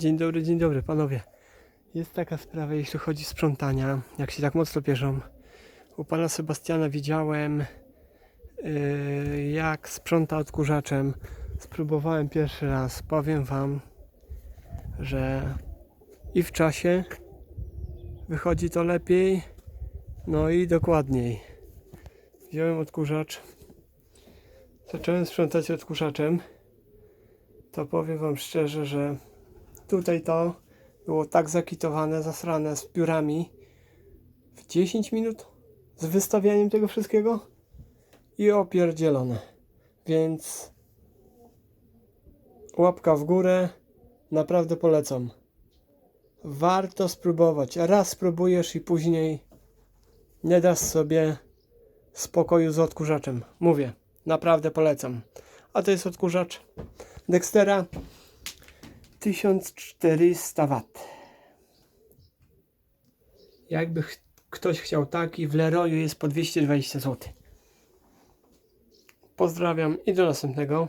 Dzień dobry, dzień dobry panowie. Jest taka sprawa, jeśli chodzi o sprzątania, jak się tak mocno pieszą. U pana Sebastiana widziałem, yy, jak sprząta odkurzaczem. Spróbowałem pierwszy raz. Powiem wam, że i w czasie wychodzi to lepiej, no i dokładniej. Wziąłem odkurzacz, zacząłem sprzątać odkurzaczem. To powiem wam szczerze, że tutaj to było tak zakitowane, zasrane z piórami w 10 minut z wystawianiem tego wszystkiego i opierdzielone. Więc łapka w górę, naprawdę polecam. Warto spróbować. Raz spróbujesz i później nie dasz sobie spokoju z odkurzaczem. Mówię, naprawdę polecam. A to jest odkurzacz Dextera 1400 W. Jakby ch- ktoś chciał taki, w Leroyu jest po 220 zł. Pozdrawiam i do następnego.